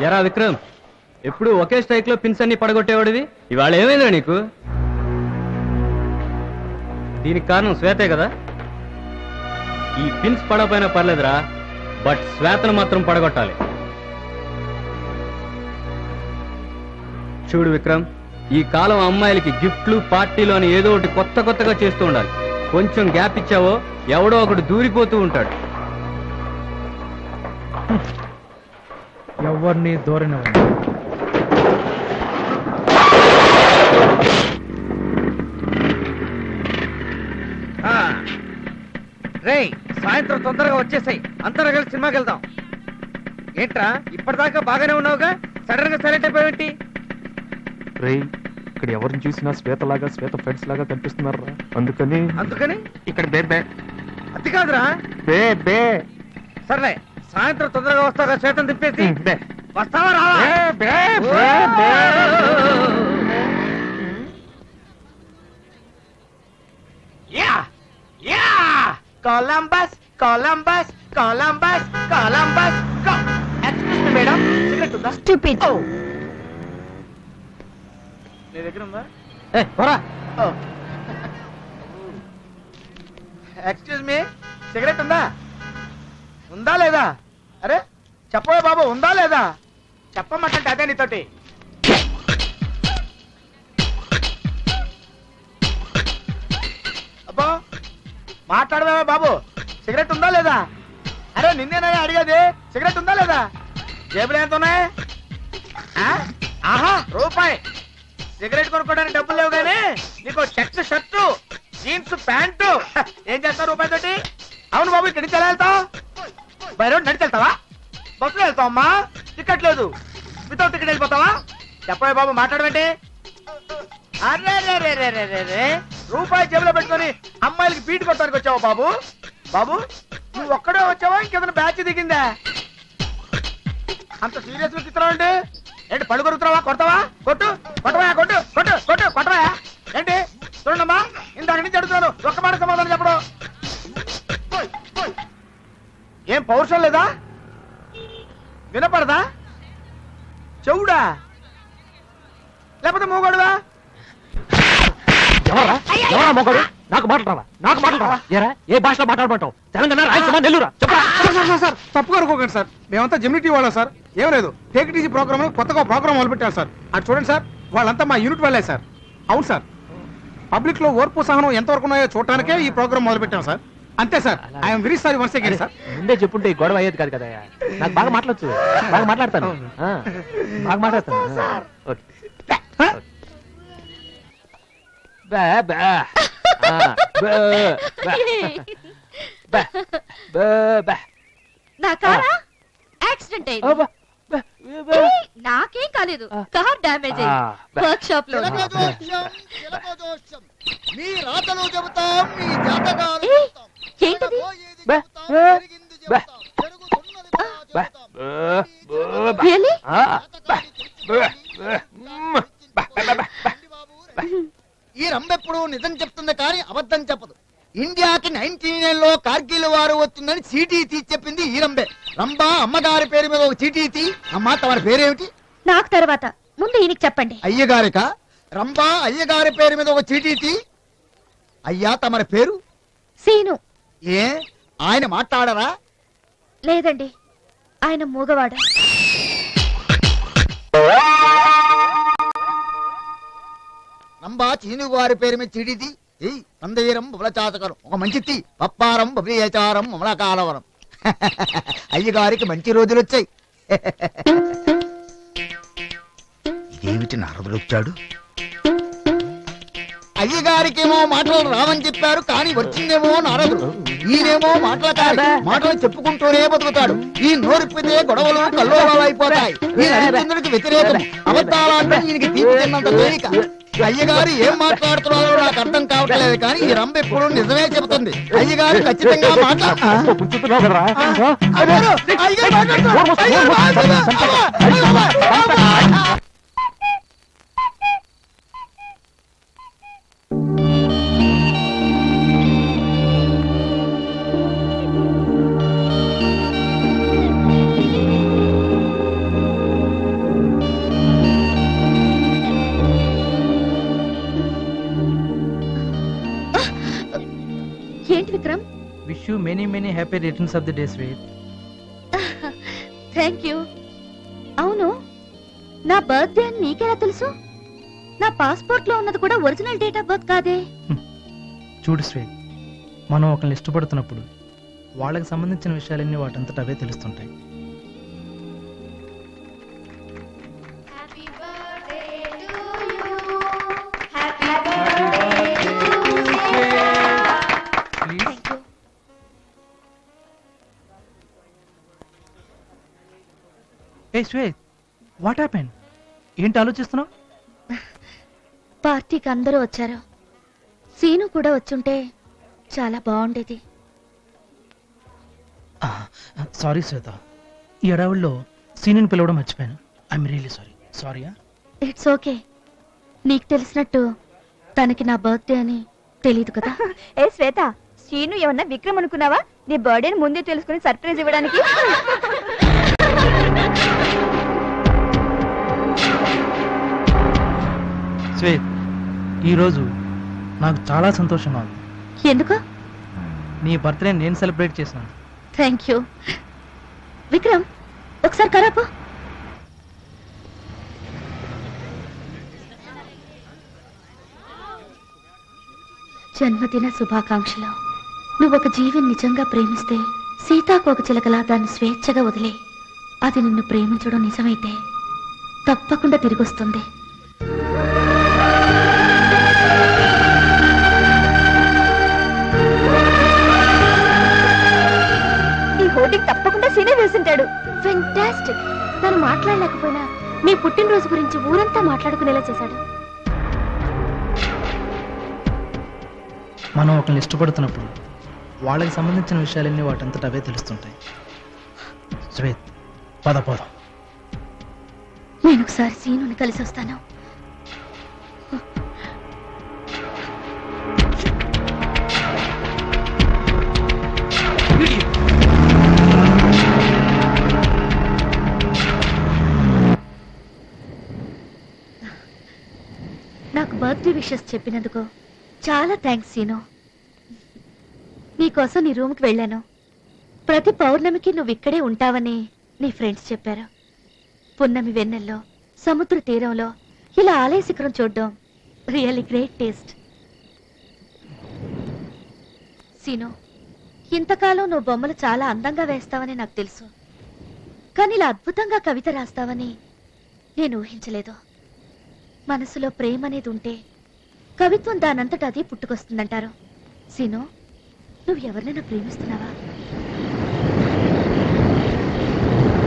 ఎరా విక్రమ్ ఎప్పుడు ఒకే స్ట్రైక్లో పిన్స్ అన్ని పడగొట్టేవాడివి? ఇవాళ ఏమైందా నీకు? దీనికి కారణం శ్వేతే కదా? ఈ పిన్స్ పడకపోయినా పర్లేదురా బట్ శ్వేతను మాత్రం పడగొట్టాలి. చూడు విక్రమ్ ఈ కాలం అమ్మాయిలకి గిఫ్ట్లు పార్టీలు అని ఏదో ఒకటి కొత్త కొత్తగా చేస్తూ ఉండాలి. కొంచెం గ్యాప్ ఇచ్చావో ఎవడో ఒకడు దూరిపోతూ ఉంటాడు. ఎవరిని ధోరణి రేయ్ సాయంత్రం తొందరగా వచ్చేసాయి. అందరం కలిసి సినిమాకి వెళ్దాం. ఏంట్రా ఇప్పటిదాకా బాగానే ఉన్నావుగా? సడన్గా సైలెంట్ అయిపోయావేంటి? రేయ్ ఇక్కడ ఎవరిని చూసినా శ్వేత లాగా శ్వేత ఫ్రెండ్స్ లాగా కనిపిస్తున్నారా అందుకని అందుకని? ఇక్కడ బే బే. అది కాదురా. బే బే. సర్లే సాయంత్రం తొందరగా వస్తావుగా శ్వేతం తిప్పేసి. వస్తావా రావా? Columbus Columbus Columbus Columbus excuse madam cigarette ఉందా? నీ దగ్గర ఉందా? ఏ పోరా. ఎక్స్క్యూజ్ మీ సిగరెట్ ఉందా? ఉందా లేదా? అరే చెప్పవే బాబు ఉందా లేదా? చెప్పమంటే అదే నీతోటి. అబ్బో మాట్లాడవే బాబు సిగరెట్ ఉందా లేదా? అరే నిన్నేనా అడిగేది సిగరెట్ ఉందా లేదా? జేబులు ఎంత ఉన్నాయి? ఆ? ఆహా రూపాయి. సిగరెట్ కొనుక్కోవడానికి డబ్బులు లేవు కానీ నీకు చెక్స్ షర్టు జీన్స్ ప్యాంటు. ఏం చేస్తావు రూపాయి తోటి? అవును బాబు ఇక్కడి నుంచి ఎలా వెళ్తావు? బై రోడ్ నడిచి వెళ్తావా? బస్సులో వెళ్తావమ్మా టికెట్ లేదు. వితౌట్ టికెట్ వెళ్ళిపోతావా? చెప్పవే బాబు మాట్లాడమంటే. అరే రూపాయి జేబులో పెట్టుకొని అమ్మాయిలకి బీట్ కొట్టడానికి వచ్చావా బాబు? బాబు నువ్వు ఒక్కడే వచ్చావా? ఇంకేదైనా బ్యాచ్ దిగిందా? అంత సీరియస్ లుక్ ఇస్తున్నావు ఏంటి పళ్ళు కొరుకుతున్నావా? కొడతావా? కొట్టు కొట్టవా? కొట్టు కొట్టు కొట్టు కొట్టవా? ఏంటి? చూడండమ్మా అక్కడి నుంచి అడుగుతున్నాను. ఒక్క మాట సమాధానం చెప్పడం ఏం పౌరుషం లేదా? వినపడదా? చెవుడా? లేకపోతే మూగోడువా? ఎవరా? ఎవరా మొగడు? నాకు మాట్లాడరా నాకు మాట్లాడరా ఎరా ఏ భాషలో మాట్లాడమంటావు? తెలంగాణ రాయలసీమ నెల్లూరా? చెప్పరా? సార్ తప్పుగా అనుకోకండి సార్. మేమంతా జెమినిటీ వాళ్ళం సార్. ఏం లేదు. టేక్ టీజీ ప్రోగ్రామ్ కొత్తగా ప్రోగ్రామ్ మొదలుపెట్టారు సార్. అటు చూడండి సార్. వాళ్ళంతా మా యూనిట్ వాళ్ళే సార్. అవును సార్. పబ్లిక్లో ఓర్పు సహనం ఎంతవరకు ఉన్నాయో చూడటానికే ఈ ప్రోగ్రామ్ మొదలు పెట్టాం సార్. అంతే sir. I'm very sorry once again sir ముందే చెప్పుంటే ఈ గొడవ అయ్యేది కాదు కదా. నాకు బాగా మాట్లాడచ్చు. బాగా మాట్లాడతాను. ఆ, బాగా మాట్లాడతాను. ఆ, ఓకే. బా, బా. ఆ, బా, బా. బా, బా, బా. నా కారా? యాక్సిడెంట్ ఆ, అయింది. బా, బా, బా. ఏయ్, నాకేం కాలేదు. కార్ డ్యామేజ్ ఆ, అయింది బా. వర్క్ షాప్లో మీ రాతలు చెబుతాం మీ జాతకాలు ఏయ్, చెబుతాం. ఏంటిది? బా, ఆ, బా, బా, బా. మ్మ్. బా, బా, బా, బా. రండి బాబు, రండి. ఈ రంబెప్పుడు నిజం చెప్తుంది కానీ అబద్ధం చెప్పదు. ఇండియాకి నైన్టీన్ నైన్లో కార్గిల్ వారు వచ్చిందని చీటీ తీసి చెప్పింది ఈ రంబే. రంబా అమ్మగారి పేరు మీద ఒక చీటీ తీ అమ్మా తమ పేరేమిటి? నాకు తర్వాత. ముందు ఈయనకి చెప్పండి. అయ్యగారిక? రంబా అయ్యగారి పేరు మీద ఒక చీటీ తీ అయ్యా తమరి పేరు? సీను. ఏ? ఆయన మాట్లాడరా? లేదండి. ఆయన మూగవాడు. రంబా చీను వారి పేరు మీద ఏయ్ సందేరం బులచాతకరం ఒక మంచి తీ పప్పారం బబియచారం మమలకాలవరం. అయ్యగారికి మంచి రోజులు వచ్చాయి ఇదేమిటి నారదుడు వచ్చాడు? అయ్యగారికేమో మాటలు రావని చెప్పారు కానీ వచ్చిందేమో నారదుడు. ఈయనేమో మాటలకారి మాటలు చెప్పుకుంటూనే బతుకుతాడు. ఈ నోరిప్పితే గొడవలు కల్లోలాలు అయిపోతాయి. ఈ వ్యతిరేకం అబద్ధాలంటే ఈయనకి తీపి తిన్నంత తేలిక. అయ్యగారు ఏం మాట్లాడుతున్నారో నాకు అర్థం కావట్లేదు కానీ ఈ రంభ ఎప్పుడు నిజమే చెబుతుంది. అయ్యగారు ఖచ్చితంగా మాట్లాడుతున్నారు. ఏంటి Vikram? Wish you many many happy returns of the day Shwet thank you. అవును నా బర్త్డే అని నీకెలా తెలుసు? నా పాస్పోర్ట్లో ఉన్నది కూడా ఒరిజినల్ డేట్ ఆఫ్ బర్త్ కాదే. చూడు శ్వేత్ మనం ఒకరిని ఇష్టపడుతున్నప్పుడు వాళ్ళకి సంబంధించిన విషయాలన్నీ వాటంతట అవే తెలుస్తుంటాయి. ఏ శ్వేత్ వాట్ హ్యాపెన్ ఏంటి ఆలోచిస్తున్నావు? పార్టీకి అందరూ వచ్చారు. సీను కూడా వచ్చుంటే చాలా బాగుండేది. సారీ శ్వేత. ఈ అడవుల్లో సీనియర్ని పిలవడం మర్చిపోయాను. ఐఎమ్ రియలీ సారీ సారీయా ఇట్స్ ఓకే నీకు తెలిసినట్టు తనకి నా బర్త్డే అని తెలియదు కదా? ఏ శ్వేత శ్రీను ఏమన్నా విక్రమ్ అనుకున్నావా? నీ బర్త్డేని ముందే తెలుసుకుని సర్ప్రైజ్ ఇవ్వడానికి? శ్వేత్ ఈరోజు నాకు చాలా సంతోషంగా ఉంది. ఎందుకు? నీ బర్త్డే నేను సెలబ్రేట్ చేసినాను థ్యాంక్ యూ విక్రమ్ ఒకసారి కరాపు. జన్మదిన శుభాకాంక్షలు. నువ్వు ఒక జీవిని నిజంగా ప్రేమిస్తే సీతాకోక చిలకలా దాన్ని స్వేచ్ఛగా వదిలే. అది నిన్ను ప్రేమించడం నిజమైతే తప్పకుండా తిరిగొస్తుంది. హోటికి తప్పకుండా సీనే వేసింటాడు. ఫెంటాస్టిక్ తను మాట్లాడలేకపోయినా మీ పుట్టినరోజు గురించి ఊరంతా మాట్లాడుకునేలా చేశాడు. మనం ఒకరిని ఇష్టపడుతున్నప్పుడు వాళ్ళకి సంబంధించిన విషయాలన్నీ వాటంతట అవే తెలుస్తుంటాయి. శ్వేత్ పద పోదాం. నేను ఒకసారి సీనుని కలిసి వస్తాను. విషెస్ చెప్పినందుకు చాలా థ్యాంక్స్ సీను. నీకోసం నీ రూమ్కి వెళ్ళాను. ప్రతి పౌర్ణమికి నువ్వు ఇక్కడే ఉంటావని నీ ఫ్రెండ్స్ చెప్పారు. పున్నమి వెన్నెల్లో సముద్ర తీరంలో ఇలా ఆలయ శిఖరం చూడడం రియల్లీ గ్రేట్ టేస్ట్. సీను ఇంతకాలం నువ్వు బొమ్మలు చాలా అందంగా వేస్తావని నాకు తెలుసు. కానీ ఇలా అద్భుతంగా కవిత రాస్తావని నేను ఊహించలేదు. మనసులో ప్రేమ అనేది ఉంటే కవిత్వం దానంతట అదే పుట్టుకొస్తుందంటారు. సీను నువ్వు ఎవరినైనా ప్రేమిస్తున్నావా?